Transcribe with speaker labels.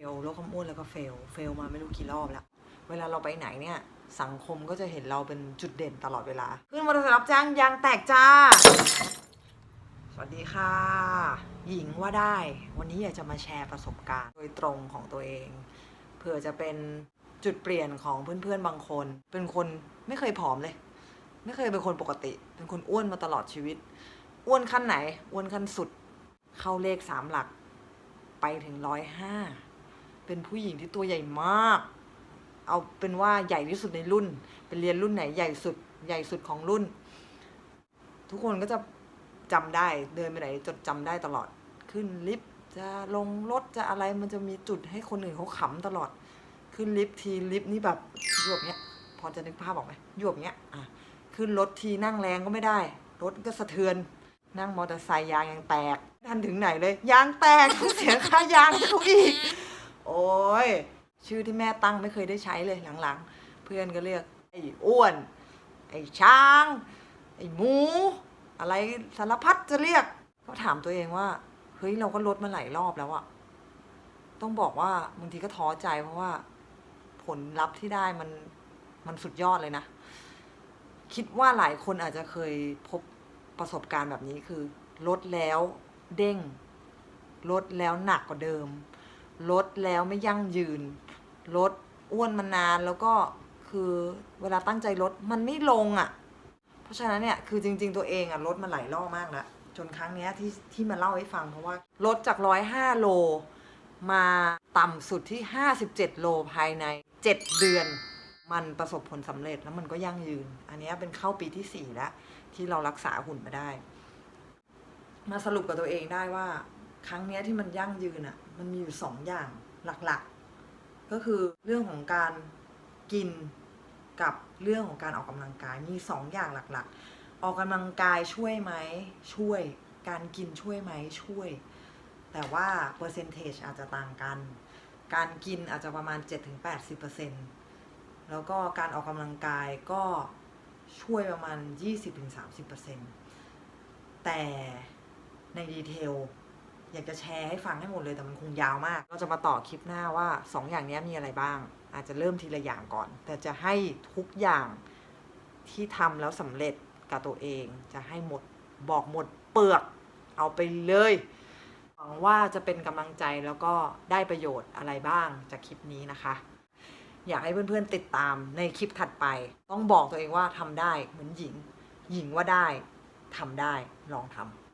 Speaker 1: เฟลโรคความอ้วนแล้วก็เฟล เฟลมาไม่รู้กี่รอบแล้ว เวลาเราไปไหนเนี่ย สังคมก็จะเห็นเราเป็นจุดเด่นตลอดเวลา ขึ้นมอเตอร์ไซค์รับจ้างยางแตกจ้า สวัสดีค่ะ หญิงว่าได้ วันนี้อยากจะมาแชร์ประสบการณ์ โดยตรงของตัวเอง เผื่อจะเป็นจุดเปลี่ยนของเพื่อนๆบางคน เป็นคนไม่เคยผอมเลย ไม่เคยเป็นคนปกติ เป็นคนอ้วนมาตลอดชีวิต อ้วนขั้นไหน อ้วนขั้นสุด เข้าเลขสามหลัก ไปถึงร้อยห้า เป็นผู้หญิงที่ตัวใหญ่มาก เอาเป็นว่าใหญ่ที่สุดในรุ่น เป็นเรียนรุ่นไหนใหญ่สุดใหญ่สุดของรุ่น ทุกคนก็จะจำได้เดินไปไหนจดจำได้ตลอดขึ้นลิฟต์จะลงรถจะอะไรมันจะมีจุดให้คนอื่นเขาขำตลอด ขึ้นลิฟต์ทีลิฟต์นี่แบบยวบเนี้ย พอจะนึกภาพออกไหมยวบเนี้ยอะขึ้นรถทีนั่งแรงก็ไม่ได้ รถก็สะเทือน นั่งมอเตอร์ไซค์ยางยังแตกทันถึงไหนเลย ยางแตกเสียค่ายางเขาอีก ยชื่อที่แม่ตั้งไม่เคยได้ใช้เลยหลังๆ เพื่อนก็เรียกไอ้อ้วน ไอ้ช้าง ไอ้หมู อะไรสารพัดจะเรียกก็ถามตัวเองว่า เฮ้ยเราก็ลดมาหลายรอบแล้วอะต้องบอกว่าบางทีก็ท้อใจเพราะว่า ผลลัพธ์ที่ได้มันมันสุดยอดเลยนะ คิดว่าหลายคนอาจจะเคยพบประสบการณ์แบบนี้คือลดแล้วเด้งลดแล้วหนักกว่าเดิม ลดแล้วไม่ยั่งยืน ลดอ้วนมานานแล้วก็คือเวลาตั้งใจลดมันไม่ลงอะ่ะ เพราะฉะนั้นเนี่ยคือจริง ๆ ตัวเองอะ่ะลดมาหลายรอบมากแล้วจนครั้งเนี้ยที่ที่มาเล่าให้ฟังเพราะว่าลดจากร้อยห้าโล มาต่ำสุดที่ 57 โลภายใน 7 เดือน มันประสบผลสำเร็จแล้วมันก็ยั่งยืน อันนี้เป็นเข้าปีที่ 4 แล้ว ที่เรารักษาหุ่นมาได้ มาสรุปกับตัวเองได้ว่า ครั้งนี้ที่มันยั่งยืนอะ่ะ มันมีอยู่สองอย่างหลักๆ ก็คือเรื่องของการกินกับเรื่องของการออกกำลังกายมีสองอย่างหลักๆ ออกกำลังกายช่วยไหมช่วย การกินช่วยไหมช่วย แต่ว่าเปอร์เซนเทจอาจจะต่างกัน การกินอาจจะประมาณ 7-80%แล้วก็การออกกำลังกายก็ช่วยประมาณ 20-30%แต่ในดีเทล อยากจะแชร์ให้ฟังให้หมดเลยแต่มันคงยาวมาก เราจะมาต่อคลิปหน้าว่า2อย่างนี้มีอะไรบ้าง อาจจะเริ่มทีละอย่างก่อน แต่จะให้ทุกอย่างที่ทำแล้วสำเร็จกับตัวเอง จะให้หมดบอกหมดเปลือกเอาไปเลยหวังว่าจะเป็นกำลังใจแล้วก็ได้ประโยชน์อะไรบ้างจากคลิปนี้นะคะ อยากให้เพื่อนๆติดตามในคลิปถัดไป ต้องบอกตัวเองว่าทำได้เหมือนหญิง หญิงว่าได้ทำได้ลองทำ